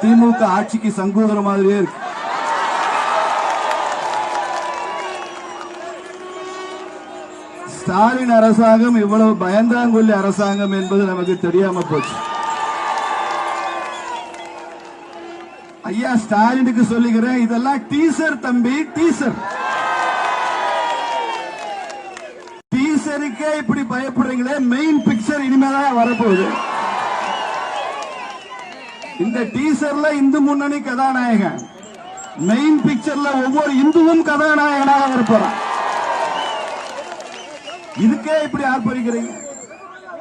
திமுக ஆட்சிக்கு சங்கூதர மாதிரியே இருக்கு. ஸ்டாலின் அரசாங்கம் இவ்வளவு பயந்தாங்கொல்லி அரசாங்கம் என்பது நமக்கு தெரியாம போச்சு. ஐயா ஸ்டாலினுக்கு சொல்லுகிறேன் இதெல்லாம் டீசர் தம்பி டீசர். டீசருக்கே இப்படி பயப்படுறீங்களே மெயின் பிக்சர் இனிமேதான் வரப்போகுது. இந்த டீசர்ல இந்து முன்னணி கதாநாயகன். மெயின் பிக்சர்ல ஒவ்வொரு இந்துவும் கதாநாயகனாக இருப்பான். இதுக்கே இப்படி ஆர்ப்பரிக்கிறீங்க?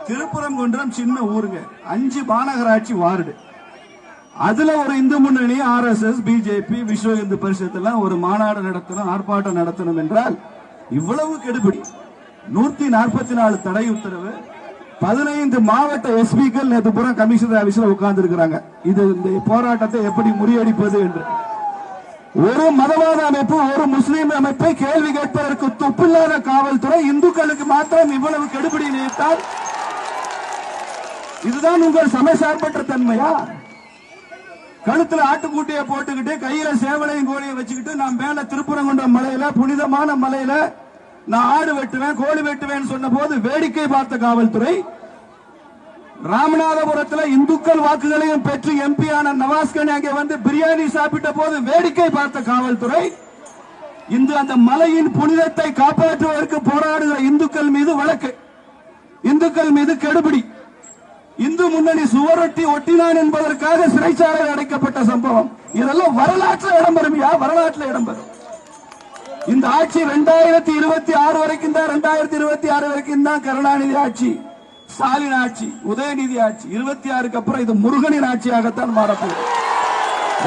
திருப்பரங்குன்றம் சின்ன ஊருங்க. அஞ்சு மாநகராட்சி வார்டு. அதுல ஒரு Hindu Munnani R S S BJP Vishwa Hindu பரிஷத்துல ஒரு மாநாடு நடத்தணும் ஆர்ப்பாட்டம் நடத்தணும் என்றால் இவ்வளவு கெடுபிடி. நூத்தி நாற்பத்தி நாலு தடை உத்தரவு. பதினைந்து மாவட்ட எஸ்பிக்கள் நேற்று புறம் கமிஷனர் ஆபீஸ்ல உட்கார்ந்து இருக்கிறாங்க இது இந்த போராட்டத்தை எப்படி முறியடிப்பது என்று. ஒரு மதவாத அமைப்பு ஒரு முஸ்லீம் அமைப்பை கேள்வி கேட்பதற்கு துப்பில்லாத காவல்துறை இந்துக்களுக்கு மாத்திரம் இவ்வளவு கெடுபிடி நினைத்தால் இதுதான் உங்கள் சமயசார்பற்ற தன்மையா? கழுத்துல ஆட்டுக்கூட்டியை போட்டுக்கிட்டு கையில சேவலையும் கோழியை வச்சுக்கிட்டு நான் மேல திருப்பரங்குன்றம் மலையில புனிதமான மலையில நான் ஆடு வெட்டுவேன் கோழி வெட்டுவேன் சொன்ன போது வேடிக்கை பார்த்த காவல்துறை ராமநாதபுரத்தில் இந்துக்கள் வாக்குகளையும் பெற்று எம்பி ஆன அங்கே வந்து பிரியாணி சாப்பிட்ட போது வேடிக்கை பார்த்த காவல்துறை இன்று அந்த மலையின் புனிதத்தை காப்பாற்றுவதற்கு போராடுகிற இந்துக்கள் மீது வழக்கு. இந்துக்கள் மீது கெடுபிடி. இந்து முன்னணி சுவரொட்டி ஒட்டினான் என்பதற்காக சிறைச்சாலையில் அடைக்கப்பட்ட சம்பவம். இதெல்லாம் வரலாற்று இடம்பெறும் யா வரலாற்றில் இடம்பெறும். இந்த ஆட்சி ரெண்டாயிரத்தி இருபத்தி ஆறு வரைக்கும் தான் ரெண்டாயிரத்தி இருபத்தி ஆறு வரைக்கும் தான் கருணாநிதி ஆட்சி ஸ்டாலின் ஆட்சி உதயநிதி ஆட்சி. இருபத்தி ஆறுக்கு அப்புறம் இது முருகனின் ஆட்சியாகத்தான் மாறப்போகுது.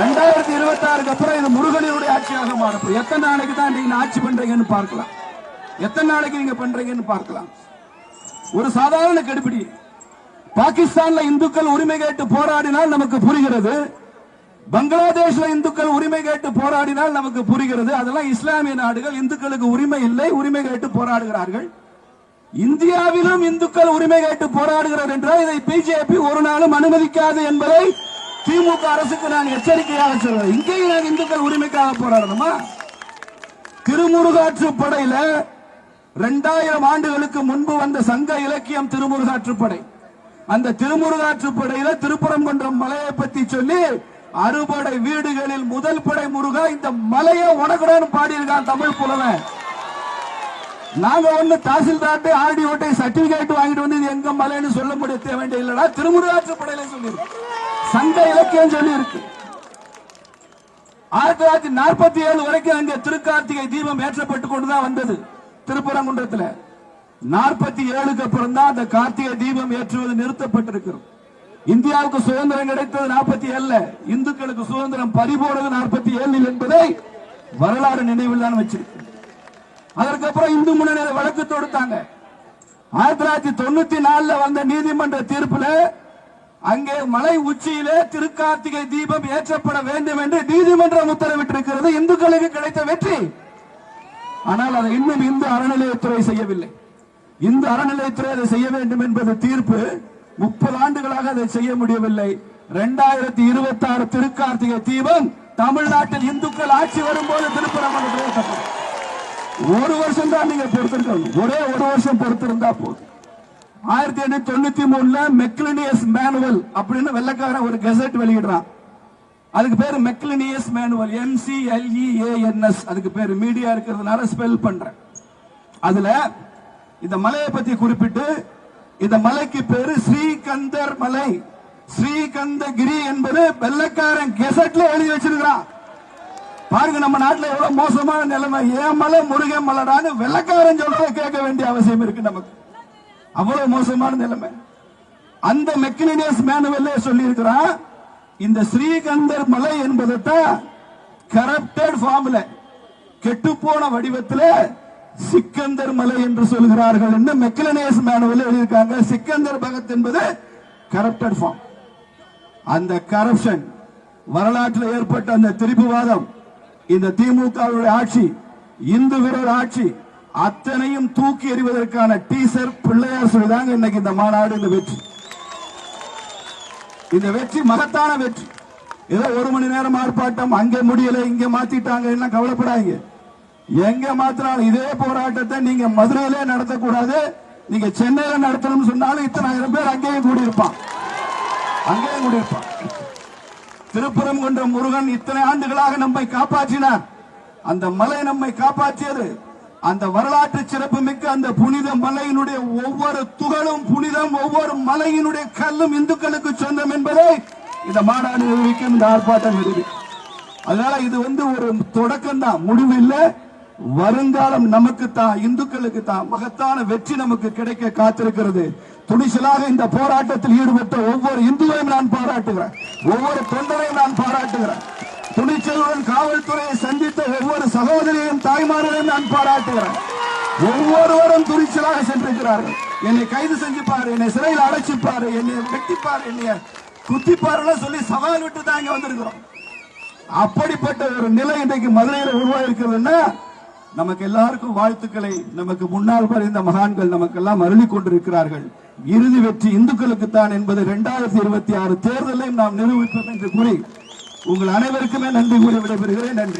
ரெண்டாயிரத்தி இருபத்தி ஆறுக்கு அப்புறம் இது முருகனினுடைய ஆட்சியாக மாறப்போகுது. எத்தனை நாளைக்கு தான் நீங்க ஆட்சி பண்றீங்கன்னு பார்க்கலாம். எத்தனை நாளைக்கு நீங்க பண்றீங்கன்னு பார்க்கலாம். ஒரு சாதாரண கெடுபிடி. பாகிஸ்தான்ல இந்துக்கள் உரிமை கேட்டு போராடினால் நமக்கு புரிகிறது. பங்களாதேஷ்ல இந்துக்கள் உரிமை கேட்டு போராடினால் நமக்கு புரிகிறது. அதெல்லாம் இஸ்லாமிய நாடுகள் இந்துக்களுக்கு உரிமை இல்லை உரிமை கேட்டு போராடுகிறார்கள். இந்தியாவிலும் இந்துக்கள் உரிமை கேட்டு போராடுகிறார் என்றால் இதை பிஜேபி ஒரு நாளும் அனுமதிக்காது என்பதை திமுக அரசுக்கு நான் எச்சரிக்கையாக சொல்றேன். இங்கேயும் நான் இந்துக்கள் உரிமைக்காக போராடணுமா? திருமுருகாற்றுப்படையில இரண்டாயிரம் ஆண்டுகளுக்கு முன்பு வந்த சங்க இலக்கியம் திருமுருகாற்றுப்படை அந்த திருமுருகாற்றுப்படையில திருப்பரங்குன்றம் மலையை பத்தி சொல்லி அறுபடை வீடுகளில் முதல் படை முருகா இந்த மலையை உனக்குடான்னு பாடியிருக்கான் தமிழ் புலவன் நாங்க ஒண்ணு தாசில்தார்ட்ட ஆர்டி ஓட்டை சர்டிபிகேட் வாங்கிட்டு வந்து இது எங்க மலைன்னு சொல்ல முடிய தேவையில்லை இல்லடா திருமுருகாற்றுப்படையில சொல்லி சங்க இலக்கியம் சொல்லி இருக்கு ஆயிரத்தி தொள்ளாயிரத்தி நாற்பத்தி ஏழு வரைக்கும் அங்க திருக்கார்த்திகை தீபம் ஏற்றப்பட்டு கொண்டுதான் வந்தது திருப்பரங்குன்றத்துல. நாற்பத்தி ஏழுக்கு அப்புறம் தான் அந்த கார்த்திகை தீபம் ஏற்றுவது நிறுத்தப்பட்டிருக்கிறது இந்தியாவுக்கு சுதந்திரம் கிடைத்தது நாற்பத்தி ஏழுல. இந்துக்களுக்கு சுதந்திரம் பறிபோனது நாற்பத்தி ஏழில் என்பதை வரலாறு நினைவில் தான் வச்சிருக்கு. அதற்கப்புறம் இந்து முன்னணி வழக்கு தொடுத்தாங்க. ஆயிரத்தி தொள்ளாயிரத்தி தொண்ணூத்தி நாலுல வந்த நீதிமன்ற தீர்ப்புல அங்கே மலை உச்சியிலே திருக்கார்த்திகை தீபம் ஏற்றப்பட வேண்டும் என்று நீதிமன்றம் உத்தரவிட்டிருக்கிறது. இந்துக்களுக்கு கிடைத்த வெற்றி. ஆனால் அதை இன்னும் இந்து அறநிலையத்துறை செய்யவில்லை. இந்து அறநிலையத்துறை அதை செய்ய வேண்டும் என்பது தீர்ப்பு முப்பது ஆண்டுகளாக அதை செய்ய முடியவில்லை. இரண்டாயிரத்தி இருபத்தி ஆறு திருக்கார்த்திகை தீபம் தமிழ்நாட்டில் இந்துக்கள் ஆட்சி வரும்போது திருப்பரங்குன்றத்தில் ஒரு வருஷம் தான் நீங்க பொறுத்திருக்கணும். ஒரே ஒரு வருஷம் பொறுத்திருந்தா போதும். ஆயிரத்தி எண்ணூத்தி தொண்ணூத்தி மூணுல மெக்லினியஸ் மேனுவல் அப்படின்னு வெள்ளக்காரன் ஒரு கெசட் வெளியிடுறான். அதுக்கு பேர் மெக்லினியஸ் மேனுவல். எம்சிஎல்இஏஎன்எஸ் அதுக்கு பேர் மீடியா இருக்கிறதுனால ஸ்பெல் பண்றேன். அதுல இந்த மலையை பத்தி குறிப்பிட்டு இந்த மலைக்கு பேரு ஸ்ரீகந்தர் மலை. ஸ்ரீகந்தகிரி என்பது வெள்ளக்காரன் கெசட்ல எழுதி வச்சிருக்கிறான். பாருங்க நம்ம நாட்டுல எவ்வளவு மோசமான நிலைமை. ஏன் மலை முருகன் மலைடான்னு வெள்ளக்காரன் சொல்றத கேட்க வேண்டிய அவசியம் இருக்கு நமக்கு. அவ்வளவு மோசமான நிலைமை. அந்த மெக்லினியஸ் மேனுவல்ல சொல்லி இருக்கிறான் இந்த ஸ்ரீகந்தர் மலை என்பதைத்தான் கரப்டட் ஃபார்ம்ல கெட்டுப்போன வடிவத்தில் சிக்கந்தர் மலை என்று சொல்கிறார்கள் என்று மெக்கலனேஸ் மேனுவல் எழுதியிருக்காங்க. சிக்கந்தர் பகத் என்பது கரப்டட் ஃபார்ம் அந்த கரப்ஷன் வரலாற்றில் ஏற்பட்ட அந்த திருப்புவாதம் இந்த திமுகவுடைய ஆட்சி இந்து வீரர் ஆட்சி அத்தனையும் தூக்கி எறிவதற்கான டீசர் பிள்ளையார் சொல்லிதாங்க இன்னைக்கு இந்த மாநாடு இந்த வெற்றி. இந்த வெற்றி மகத்தான வெற்றி. ஏதோ ஒரு மணி நேரம் ஆர்ப்பாட்டம் அங்கே முடியல இங்க மாத்திட்டாங்க எல்லாம் கவலைப்படாதீங்க. எங்க மாத்தினாலும் இதே போராட்டத்தை நீங்க மதுரையிலே நடத்தக்கூடாது நீங்க சென்னையில நடத்தணும்னு சொன்னாலும் இத்தனாயிரம் பேர் அங்கேயும் கூடியிருப்பான். அங்கேயும் கூடியிருப்பான். திருப்புறம் கொண்ட முருகன் இத்தனை ஆண்டுகளாக நம்மை காப்பாற்றினார். அந்த மலை நம்மை காப்பாற்றியது. அந்த வரலாற்று சிறப்பு மிக்க அந்த புனித மலையினுடைய ஒவ்வொரு துகளும் புனிதம் ஒவ்வொரு மலையினுடைய கல்லும் இந்துக்களுக்கு சொந்தம் என்பதை இந்த மாநாடு நிரூபிக்கும் இந்த ஆர்ப்பாட்டம் நிரூபிக்கும் அதனால இது வந்து ஒரு தொடக்கம் தான் முடிவு இல்லை. வருங்காலம் நமக்கு தான் இந்துக்களுக்கு தான் மகத்தான வெற்றி நமக்கு கிடைக்க காத்திருக்கிறது. துணிச்சலாக இந்த போராட்டத்தில் ஈடுபட்ட ஒவ்வொரு இந்துவையும் நான் பாராட்டுகிறேன். ஒவ்வொரு தொண்டரையும் நான் பாராட்டுகிறேன். துணிச்சலுடன் காவல்துறையை சந்தித்த ஒவ்வொரு சகோதரியையும் தாய்மார்களையும் நான் பாராட்டுகிறேன். ஒவ்வொருவரும் துணிச்சலாக சென்றிருக்கிறார்கள். என்னை கைது செஞ்சுப்பாரு என்னை சிறையில் அடைச்சிப்பாரு என்னை வெட்டிப்பாரு என்னை குத்திப்பாருன்னு சொல்லி சவால் விட்டு தான் இங்க வந்திருக்கிறோம். அப்படிப்பட்ட ஒரு நிலை இன்றைக்கு மதுரையில் உருவாயிருக்கிறதுன்னா நமக்கு எல்லாருக்கும் வாழ்த்துக்களை நமக்கு முன்னால் மறைந்த மகான்கள் நமக்கெல்லாம் அருளி கொண்டிருக்கிறார்கள். இறுதி வெற்றி இந்துக்களுக்கு தான் என்பது இரண்டாயிரத்தி இருபத்தி ஆறு தேர்தலையும் நாம் நிரூபிப்போம் என்று கூறி உங்கள் அனைவருக்குமே நன்றி கூறி விடைபெறுகிறேன். நன்றி.